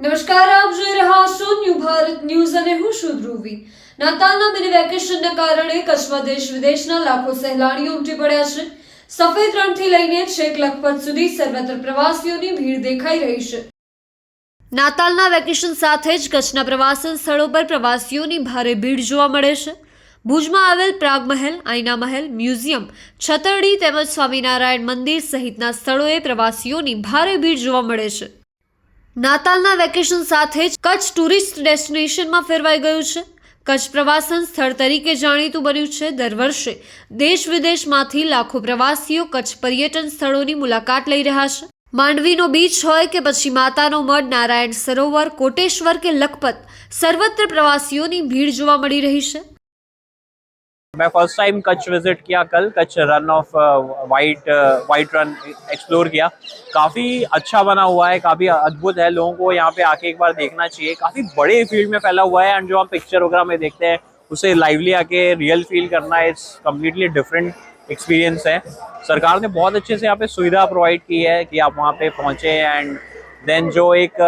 નમસ્કાર, આપ જોઈ રહ્યા છો ન્યૂ ભારત ન્યૂઝ અને હું છું ધ્રુવી. નાતાલના મિની વેકેશનના કારણે કચ્છમાં દેશ વિદેશના લાખો સહેલાણીઓ ઉમટી પડ્યા છે. સફેદ રણથી લઈને છેક લખપત સુધી સર્વત્ર પ્રવાસીઓની ભીડ દેખાઈ રહી છે. નાતાલના વેકેશન સાથે જ કચ્છના પ્રવાસન સ્થળો પર પ્રવાસીઓની ભારે ભીડ જોવા મળે છે. ભુજમાં આવેલ પ્રાગ મહેલ, આઈના મહેલ, મ્યુઝિયમ, છતરડી તેમજ સ્વામિનારાયણ મંદિર સહિતના સ્થળોએ પ્રવાસીઓની ભારે ભીડ જોવા મળે છે. નાતાલના વેકેશન સાથે જ કચ્છ ટુરિસ્ટ ડેસ્ટિનેશનમાં ફેરવાઈ ગયું છે. કચ્છ પ્રવાસન સ્થળ તરીકે જાણીતું બન્યું છે. દર વર્ષે દેશ વિદેશમાંથી લાખો પ્રવાસીઓ કચ્છ પર્યટન સ્થળોની મુલાકાત લઈ રહ્યા છે. માંડવીનો બીચ હોય કે પછી માતાનો મઢ, નારાયણ સરોવર, કોટેશ્વર કે લખપત, સર્વત્ર પ્રવાસીઓની ભીડ જોવા મળી રહી છે. मैं फ़र्स्ट टाइम कच्छ विज़िट किया कल, Kutch Rann of white white Rann explore किया। काफ़ी अच्छा बना हुआ है, काफ़ी अद्भुत है। लोगों को यहाँ पे आके एक बार देखना चाहिए। काफ़ी बड़े फ़ील्ड में फैला हुआ है एंड जो हम पिक्चर वगैरह में देखते हैं, उसे लाइवली आके रियल फील करना है इट्स कम्प्लीटली डिफरेंट एक्सपीरियंस है। सरकार ने बहुत अच्छे से यहाँ पे सुविधा प्रोवाइड की है कि आप वहाँ पे पहुँचे एंड देन जो एक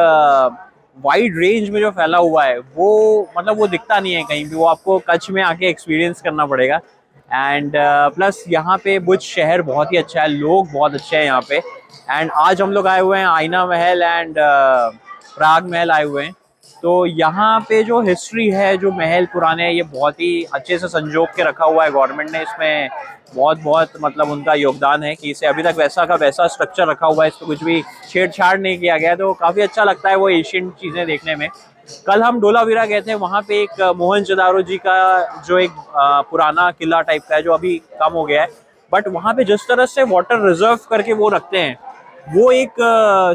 वाइड रेंज में जो फैला हुआ है, वो मतलब वो दिखता नहीं है कहीं भी, वो आपको कच्छ में आके एक्सपीरियंस करना पड़ेगा। एंड प्लस यहाँ पे बुज शहर बहुत ही अच्छा है, लोग बहुत अच्छे हैं यहाँ पे। एंड आज हम लोग आए हुए हैं आईना महल एंड प्राग महल आए हुए हैं। तो यहाँ पे जो हिस्ट्री है, जो महल पुराने, ये बहुत ही अच्छे से संजो के रखा हुआ है। गवर्नमेंट ने इसमें बहुत बहुत मतलब उनका योगदान है कि इसे अभी तक वैसा का वैसा स्ट्रक्चर रखा हुआ है। इस पर कुछ भी छेड़छाड़ नहीं किया गया तो काफ़ी अच्छा लगता है वो एशियन चीज़ें देखने में। कल हम डोलावीरा गए थे, वहाँ पे एक मोहन जी का जो एक पुराना किला टाइप का है, जो अभी कम हो गया है। बट वहाँ पे जिस तरह से वाटर रिज़र्व करके वो रखते हैं वो एक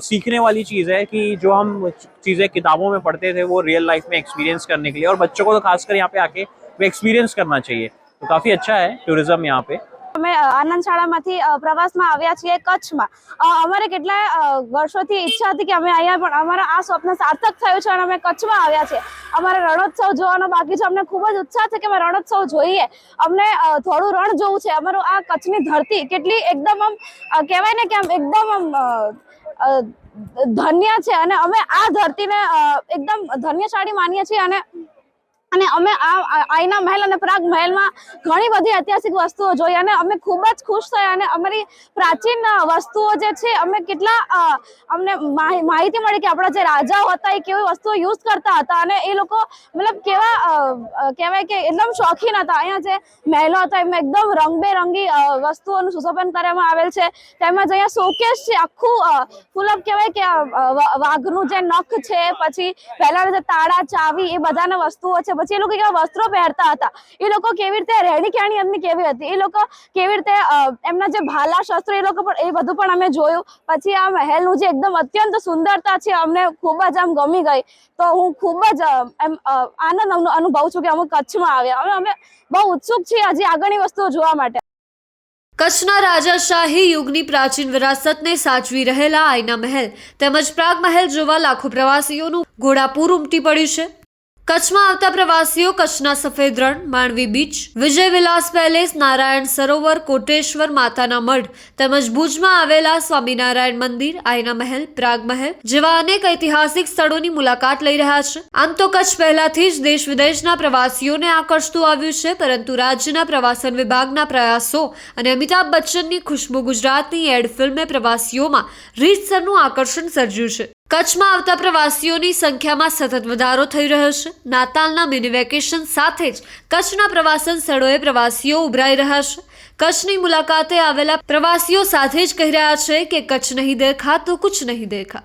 सीखने वाली चीज़ है कि जो हम चीज़ें किताबों में पढ़ते थे, वो रियल लाइफ में एक्सपीरियंस करने के लिए। और बच्चों को तो खासकर यहाँ पे आके वो एक्सपीरियंस करना चाहिए। तो काफ़ी अच्छा है टूरिज़्म यहाँ पे। અમે આનંદ શાળામાંથી પ્રવાસમાં આવ્યા છીએ કચ્છમાં. અમારે કેટલાય વર્ષોથી ઈચ્છા હતી કે અમે અહીંયા પણ, અમારા આ સ્વપ્ન સાર્થક થયું છે અને અમે કચ્છમાં આવ્યા છીએ. અમારે રણોત્સવ જોવાનો બાકી છે. અમને ખૂબ જ ઉત્સાહ છે કે અમે રણોત્સવ જોઈએ. અમને થોડું રણ જોવું છે. અમારું આ કચ્છની ધરતી કેટલી એકદમ આમ કહેવાય ને કે આમ એકદમ આમ ધન્ય છે. અને અમે આ ધરતીને એકદમ ધન્યશાળી માનીએ છીએ અને અને અમે આ આઈના મહેલ અને પ્રાગ મહેલમાં ઘણી બધી ઐતિહાસિક વસ્તુઓ જોઈ અને અમે ખૂબ જ ખુશ થયા અને અમારી પ્રાચીન વસ્તુઓ જે છે, અમે કેટલા અમને માહિ- માહિતી મળી કે આપણા જે રાજાઓ હતા એ કેવી વસ્તુઓ યુઝ કરતા હતા અને એ લોકો મતલબ કેવા કહેવાય કે એકદમ શોખીન હતા. અહીંયા જે મહેલો હતા એમાં એકદમ રંગબેરંગી વસ્તુઓનું સુશોભન કરવામાં આવેલ છે. તેમજ અહીંયા શોકેસ છે, આખું ફૂલ ઓફ કહેવાય કે વાઘનું જે નખ છે, પછી પહેલાના જે તાળા, ચાવી એ બધાના વસ્તુઓ છે પછી એ લોકો કેવા વસ્ત્રો પહેરતા હતા. એ લોકો કેવી રીતે રહેણી કહેણી એમની કેવી હતી? એ લોકો કેવી રીતે એમના જે ભાલા શસ્ત્રો એ લોકો પણ, એ બધું પણ અમે જોયું. પછી આ મહેલનું જે એકદમ અત્યંત સુંદરતા છે, અમને ખૂબ જ આમ ગમી ગઈ. તો હું ખૂબ જ એમ આનંદ અનુ- અનુભવું છું કે અમે કચ્છમાં આવ્યા. હવે અમે બહુ ઉત્સુક છીએ હજી આગળની વસ્તુઓ જોવા માટે. કચ્છના રાજાશાહી યુગની પ્રાચીન વિરાસતને સાચવી રહેલા આઈના મહેલ તેમજ પ્રાગ મહેલ જોવા લાખો પ્રવાસીઓનું ઘોડાપૂર ઉમટી પડ્યું છે. કચ્છમાં આવતા પ્રવાસીઓ કચ્છના સફેદ રણ માંડવી બીચ, વિજય વિલાસ પેલેસ, નારાયણ સરોવર, કોટેશ્વર, માતાના મઢ તેમજ ભુજમાં આવેલા સ્વામિનારાયણ મંદિર આયના મહેલ, પ્રાગ મહેલ જેવા અનેક ઐતિહાસિક સ્થળોની મુલાકાત લઈ રહ્યા છે. આમ તો કચ્છ પહેલાથી જ દેશ વિદેશના પ્રવાસીઓને આકર્ષતું આવ્યું છે, પરંતુ રાજ્યના પ્રવાસન વિભાગના પ્રયાસો અને અમિતાભ બચ્ચનની ખુશ્બુ ગુજરાતની એડ ફિલ્મે પ્રવાસીઓમાં રીતસરનું આકર્ષણ સર્જ્યું છે. કચ્છમાં આવતા પ્રવાસીઓની સંખ્યામાં સતત વધારો થઈ રહ્યો છે. નાતાલના મિની વેકેશન સાથે જ કચ્છના પ્રવાસન સ્થળોએ પ્રવાસીઓ ઉભરાઈ રહ્યા છે. કચ્છની મુલાકાતે આવેલા પ્રવાસીઓ સાથે જ કહી રહ્યા છે કે કચ્છ નહીં દેખા તો કુછ નહીં દેખા